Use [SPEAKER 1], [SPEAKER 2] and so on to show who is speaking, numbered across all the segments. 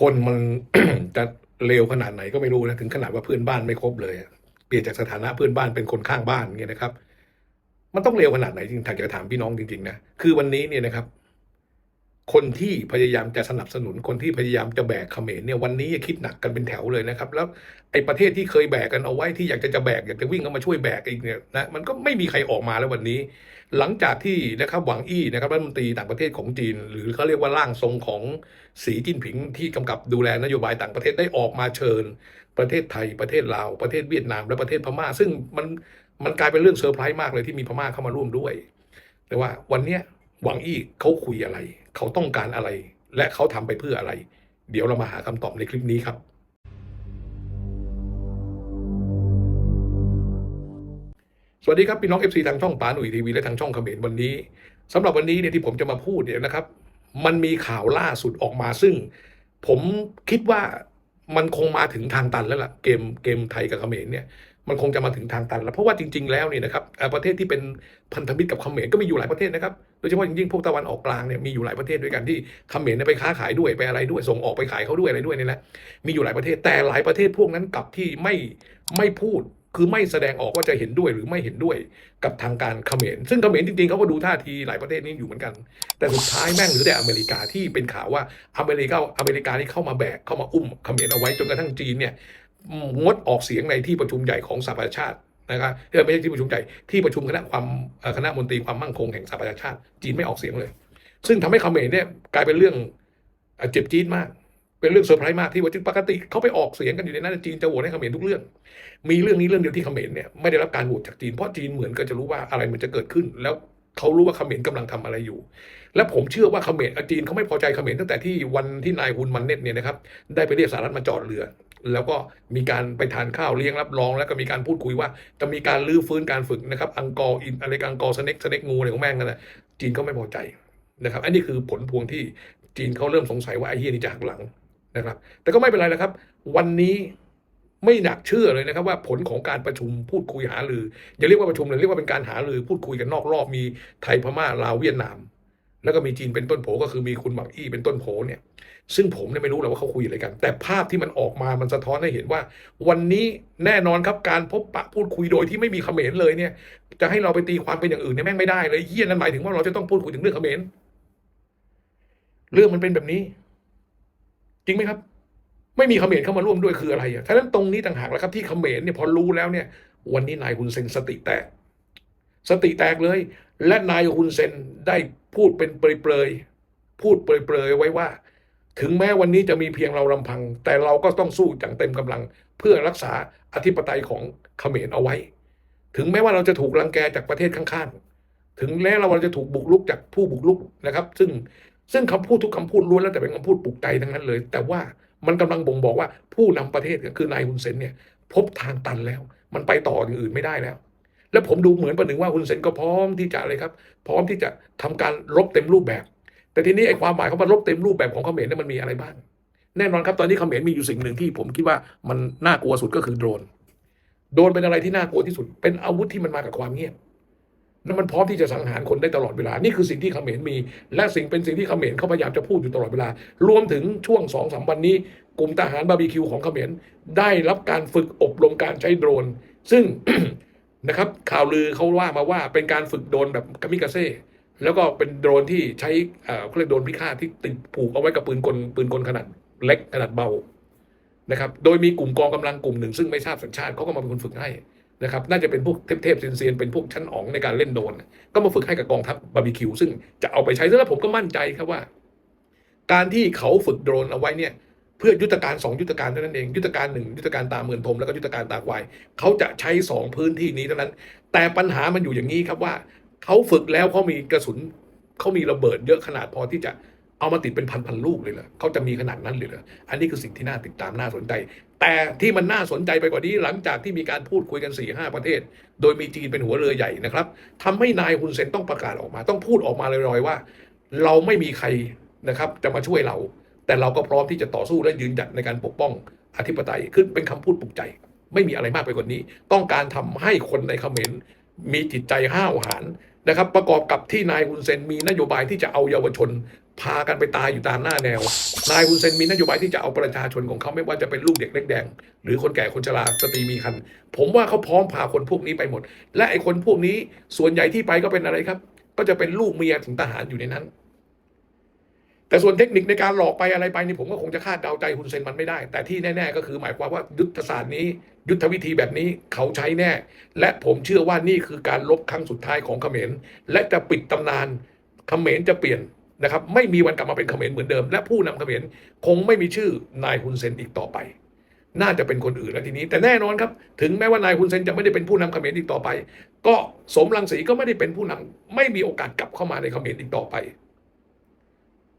[SPEAKER 1] คนมัน จะเลวขนาดไหนก็ไม่รู้นะถึงขนาดว่าเพื่อนบ้านไม่ครบเลย เปลี่ยนจากสถานะเพื่อนบ้านเป็นคนข้างบ้านเงี้ยนะครับ มันต้องเลวขนาดไหนจริงถ้าจะถามพี่น้องจริงๆนะคือวันนี้เนี่ยนะครับ คนที่พยายามจะสนับสนุนคนที่พยายามจะแบกเขมรเนี่ยวันนี้คิดหนักกันเป็นแถวเลยนะครับ แล้วไอ้ประเทศที่เคยแบกกันเอาไว้ที่อยากจะจะแบกอยากจะวิ่งเข้ามาช่วยแบกอีกเนี่ยนะมันก็ไม่มีใครออกมาแล้ววันนี้ หลังจากที่นะครับหวังอี้นะครับรัฐมนตรีต่างประเทศของจีน หรือเขาเรียกว่าร่างทรงของสีจิ้นผิงที่กำกับดูแลนโยบายต่างประเทศได้ออกมาเชิญ ประเทศไทยประเทศลาวประเทศเวียดนามและประเทศพม่า ซึ่งมันมันกลายเป็นเรื่องเซอร์ไพรส์มากเลยที่มีพม่าเข้ามาร่วมด้วย แต่ว่าวันเนี้ยหวังอี้เขาคุยอะไร เขาต้องการอะไร และเขาทำไปเพื่ออะไร เดี๋ยวเรามาหาคำตอบในคลิปนี้ครับ สวัสดีครับ พี่น้อง FC ทางช่องปาหนุ่ยทีวีและทางช่องเขมรวันนี้สำหรับวันนี้เนี่ยที่ผมจะมาพูดเนี่ยนะครับ มันมีข่าวล่าสุดออกมาซึ่ง ผมคิดว่ามันคงมาถึงทางตันแล้วล่ะเกมเกมไทยกับเขมรเนี่ยมันคงจะมาถึงทางตันแล้วเพราะว่าจริง ๆ แล้วเนี่ยนะครับประเทศที่เป็นพันธมิตรกับเขมรก็มีอยู่หลายประเทศนะครับ โดยเฉพาะอย่างยิ่งพวกตะวันออกกลางเนี่ยมีอยู่หลายประเทศด้วยกันที่เขมรไปค้าขายด้วยไปอะไรด้วยส่งออกไปขายเขาด้วยอะไรด้วยนี่ยนะมีอยู่หลายประเทศแต่หลายประเทศพวกนั้นกลับที่ไม่ไม่พูดคือไม่แสดงออกว่าจะเห็นด้วยหรือไม่เห็นด้วยกับทางการเขมรซึ่งเขมรจริงๆเขาก็ดูท่าทีหลายประเทศนี้อยู่เหมือนกัน แต่สุดท้ายแม่งหรือแต่อเมริกาที่เป็นข่าวว่าอเมริกาอเมริกานี่เข้ามาแบกเข้ามาอุ้มเขมรเอาไว้จนกระทั่งจีนเนี่ยงดออกเสียงในที่ประชุมใหญ่ของสหประชาชาติ นะครับเออไม่ใช่ที่ประชุมใหญ่ที่ประชุมคณะความคณะมนตรีความมั่นคงแห่งสหประชาชาติ จีนไม่ออกเสียงเลย ซึ่งทำให้เขมรเนี่ยกลายเป็นเรื่องเจ็บจี๊ดมาก เป็นเรื่องเซอร์ไพรส์มากที่ว่าปกติเขาไปออกเสียงกันอยู่ในนั้นจีนจะโหวตให้เขมรทุกเรื่อง มีเรื่องนี้เรื่องเดียวที่เขมรเนี่ยไม่ได้รับการโหวตจากจีนเพราะจีนเหมือนก็จะรู้ว่าอะไรมันจะเกิดขึ้น แล้วเขารู้ว่าเขมรกำลังทำอะไรอยู่ และผมเชื่อว่าเขมรจีนเขาไม่พอใจเขมรตั้งแต่ที่วันที่นายฮุนมันเน็ตเนี่ยนะครับได้ไปเรียกสหรัฐมาจอดเรือ แล้วก็มีการไปทานข้าวเลี้ยงรับรอง แล้วก็มีการพูดคุยว่า จะมีการลื้อฟื้นการฝึกนะครับอังกอร์อินอะไรอังกอร์สเน็กสเน็กงูอะไรของแม่งนั่นแหละจีนเขาไม่พอใจนะครับอันนี้คือผลพวงที่จีนเขาเริ่มสงสัยว่าไอ้เฮียนี่จะหักหลังนะครับ แต่ก็ไม่เป็นไรนะครับ วันนี้ไม่หนักเชื่อเลยนะครับว่าผลของการประชุมพูดคุยหารืออย่าเรียกว่าประชุมเลยเรียกว่าเป็นการหารือพูดคุยกันนอกรอบมีไทยพม่าลาวเวียดนาม แล้วก็มีจีนเป็นต้นโผก็คือมีคุณหมักอี้เป็นต้นโผเนี่ยซึ่งผมเนี่ยไม่รู้หรอกว่าเขาคุยอะไรกัน แต่ภาพที่มันออกมามันสะท้อนให้เห็นว่า วันนี้แน่นอนครับการพบปะพูดคุยโดยที่ไม่มีเขมรเลยเนี่ยจะให้เราไปตีความเป็นอย่างอื่นเนี่ยแม่งไม่ได้เลยเฮียนั่นหมายถึงว่าเราจะต้องพูดคุยถึงเรื่องเขมรเรื่องมันเป็นแบบนี้ จริงไหมครับ ไม่มีเขมรเข้ามาร่วมด้วยคืออะไรอะฉะนั้นตรงนี้ต่างหากแล้วครับที่เขมรเนี่ยพอรู้แล้วเนี่ย วันนี้นายฮุนเซนสติแตกสติแตกเลย และนายฮุนเซนได้พูดเป็นเปรยๆพูดเปรยๆไว้ว่า ถึงแม้วันนี้จะมีเพียงเราลำพัง แต่เราก็ต้องสู้อย่างเต็มกำลัง เพื่อรักษาอธิปไตยของเขมรเอาไว้ ถึงแม้ว่าเราจะถูกรังแกจากประเทศข้างๆ ถึงแม้เราจะถูกบุกรุกจากผู้บุกรุกนะครับ ซึ่งซึ่งคำพูดทุกคำพูดล้วนแล้วแต่เป็นคำพูดปลุกใจทั้งนั้นเลย แต่ว่ามันกำลังบ่งบอกว่าผู้นำประเทศก็คือนายฮุนเซนเนี่ย พบทางตันแล้ว มันไปต่ออย่างอื่นไม่ได้แล้ว แล้วผมดูเหมือนประหนึ่งว่าฮุนเซนก็พร้อมที่จะอะไรครับ พร้อมที่จะทำการรบเต็มรูปแบบ แต่ทีนี้ไอ้ความหมายของมันรบเต็มรูปแบบของเขมรเนี่ยมันมีอะไรบ้าง แน่นอนครับตอนนี้เขมรมีอยู่สิ่งหนึ่งที่ผมคิดว่ามันน่ากลัวสุดก็คือโดรน โดรนเป็นอะไรที่น่ากลัวที่สุด เป็นอาวุธที่มันมากับความเงียบแล้วมันพร้อมที่จะสังหารคนได้ตลอดเวลา นี่คือสิ่งที่เขมรมี และสิ่งเป็นสิ่งที่เขมรเขาพยายามจะพูดอยู่ตลอดเวลา รวมถึงช่วงสองสามวันนี้ กลุ่มทหารบาร์บีคิวของเขมรได้รับการฝึกอบรมการใช้โดรน ซึ่ง นะครับ ข่าวลือเขาว่ามาว่าเป็นการฝึกโดรนแบบกามิกาเซ่แล้วก็เป็นโดรนที่ใช้เขาเรียกโดรนพิฆาตที่ติดผูกเอาไว้กับปืนกลปืนกลขนาดเล็กขนาดเบานะครับโดยมีกลุ่มกองกำลังกลุ่มหนึ่ง ซึ่งไม่ทราบสัญชาติเขาก็มาเป็นคนฝึกให้นะครับน่าจะเป็นพวกเทพๆเซียนๆเป็นพวกชั้นอ๋องในการเล่นโดรนก็มาฝึกให้กับกองทัพบาร์บีคิวซึ่งจะเอาไปใช้แล้วผมก็มั่นใจครับว่า การที่เขาฝึกโดรนเอาไว้เนี่ย เพื่อยุทธการสองยุทธการเท่านั้นเอง ยุทธการหนึ่งยุทธการตาเมือนพรมแล้วก็ยุทธการตาควายเขาจะใช้สองพื้นที่นี้เท่านั้น แต่ปัญหามันอยู่อย่างนี้ครับว่าเขาฝึกแล้วเขามีกระสุนเขามีระเบิดเยอะขนาดพอที่จะเอามาติดเป็นพันพันลูกเลยเหรอเขาจะมีขนาดนั้นเลยเหรออันนี้คือสิ่งที่น่าติดตามน่าสนใจ แต่ที่มันน่าสนใจไปกว่านี้หลังจากที่มีการพูดคุยกัน4ี่ห้าประเทศ โดยมีจีนเป็นหัวเรือใหญ่นะครับทำให้นายฮุนเซนต้องประกาศออกมา ต้องพูดออกมาลอยๆว่า เราไม่มีใครนะครับจะมาช่วยเรา แต่เราก็พร้อมที่จะต่อสู้และยืนหยัดในการปกป้องอธิปไตยขึ้นเป็นคำพูดปลุกใจ ไม่มีอะไรมากไปกว่านี้ ต้องการทำให้คนในเขมรมีจิตใจห้าวหาญนะครับ ประกอบกับที่นายฮุนเซนมีนโยบายที่จะเอาเยาวชน พากันไปตายอยู่ตามหน้าแนว นายฮุนเซนมีนโยบายที่จะเอาประชาชนของเขาไม่ว่าจะเป็นลูกเด็กเล็กแดง หรือคนแก่คนชราสตรีมีคันผมว่าเขาพร้อมพาคนพวกนี้ไปหมด และไอ้คนพวกนี้ส่วนใหญ่ที่ไปก็เป็นอะไรครับ ก็จะเป็นลูกเมียถึงทหารอยู่ในนั้น แต่ส่วนเทคนิคในการหลอกไปอะไรไปนี่ผมก็คงจะคาดเดาใจฮุนเซนมันไม่ได้ แต่ที่แน่ ๆ ก็คือหมายความว่ายุทธศาสตร์นี้ ยุทธวิธีแบบนี้เขาใช้แน่ และผมเชื่อว่านี่คือการลบครั้งสุดท้ายของเขมร และจะปิดตำนานเขมรจะเปลี่ยนนะครับไม่มีวันกลับมาเป็นเขมรเหมือนเดิม และผู้นำเขมรคงไม่มีชื่อนายฮุนเซนอีกต่อไป น่าจะเป็นคนอื่นแล้วทีนี้ แต่แน่นอนครับถึงแม้ว่านายฮุนเซนจะไม่ได้เป็นผู้นำเขมรอีกต่อไป ก็สมรังสีก็ไม่ได้เป็นผู้นำไม่มีโอกาสกลับเข้ามาในเขมรอีกต่อไป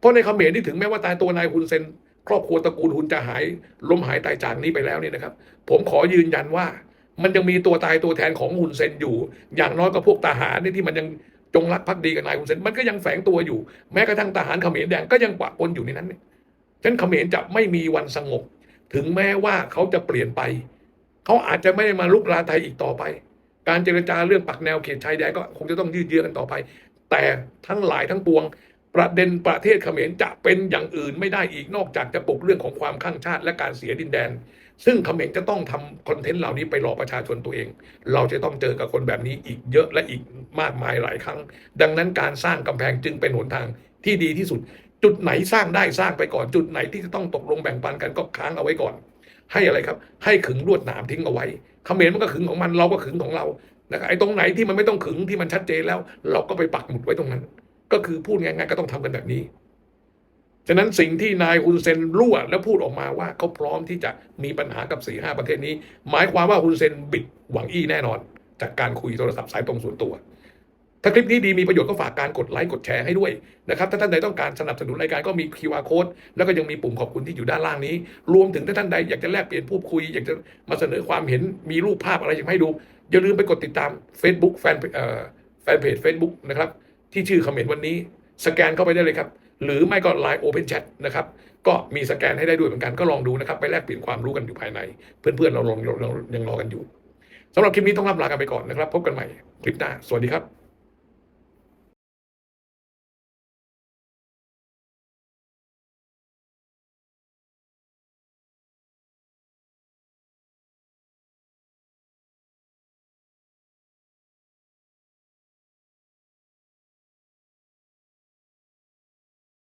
[SPEAKER 1] เพราะในเขมรนี่ถึงแม้ว่าตายตัวนายฮุนเซนครอบครัวตระกูลฮุนจะหายล้มหายตายจากนี้ไปแล้วเนี่ยนะครับ ผมขอยืนยันว่า มันยังมีตัวตายตัวแทนของฮุนเซนอยู่ อย่างน้อยก็พวกทหารนี่ที่มันยังจงรักภักดีกับนายฮุนเซนมันก็ยังแฝงตัวอยู่ แม้กระทั่งทหารเขมรแดงก็ยังปะปนอยู่ในนั้นเนี่ยฉะนั้นเขมรจะไม่มีวันสงบ ถึงแม้ว่าเขาจะเปลี่ยนไป เขาอาจจะไม่ได้มาลุกรานไทยอีกต่อไป การเจรจาเรื่องปักแนวเขตชายแดนก็คงจะต้องยืดเยื้อกันต่อไป แต่ทั้งหลายทั้งปวง ประเด็นประเทศเขมรจะเป็นอย่างอื่นไม่ได้อีกนอกจากจะปลุกเรื่องของความข้างชาติและการเสียดินแดน ซึ่งเขมรจะต้องทำคอนเทนต์เหล่านี้ไปหลอกประชาชนตัวเอง เราจะต้องเจอกับคนแบบนี้อีกเยอะและอีกมากมายหลายครั้ง ดังนั้นการสร้างกำแพงจึงเป็นหนทางที่ดีที่สุด จุดไหนสร้างได้สร้างไปก่อนจุดไหนที่จะต้องตกลงแบ่งปันกันก็ค้างเอาไว้ก่อน ให้อะไรครับ ให้ขึงลวดหนามทิ้งเอาไว้เขมรมันก็ขึงของมันเราก็ขึงของเรานะครับไอ้ตรงไหนที่มันไม่ต้องขึงที่มันชัดเจนแล้ว เราก็ไปปักหมุดไว้ตรงนั้น ก็คือพูดง่ายๆก็ต้องทำกันแบบนี้ ฉะนั้นสิ่งที่นายฮุนเซนรั่วแล้วพูดออกมาว่าเขาพร้อมที่จะมีปัญหากับสี่ห้าประเทศนี้ หมายความว่าฮุนเซนบิดหวังอี้แน่นอน จากการคุยโทรศัพท์สายตรงส่วนตัว ถ้าคลิปนี้ดีมีประโยชน์ก็ฝากการกดไลค์กดแชร์ให้ด้วยนะครับถ้าท่านใดต้องการสนับสนุนรายการก็มี QR code แล้วก็ยังมีปุ่มขอบคุณที่อยู่ด้านล่างนี้ รวมถึงถ้าท่านใดอยากจะแลกเปลี่ยนพูดคุย อยากจะมาเสนอความเห็นมีรูปภาพอะไรอยากให้ดูอย่าลืมไปกดติดตาม Facebook แฟนเอ่อแฟนเพจ Facebook นะครับ ที่ชื่อคอมเมนต์วันนี้ สแกนเข้าไปได้เลยครับ หรือไม่ก็ Line Open Chat นะครับ ก็มีสแกนให้ได้ด้วยเหมือนกันก็ลองดูนะครับ ไปแลกเปลี่ยนความรู้กันอยู่ภายใน เพื่อนๆเราลองยังรอกันอยู่สำหรับคลิปนี้ต้องลาลากันไปก่อนนะครับ พบกันใหม่คลิปหน้าสวัสดีครับ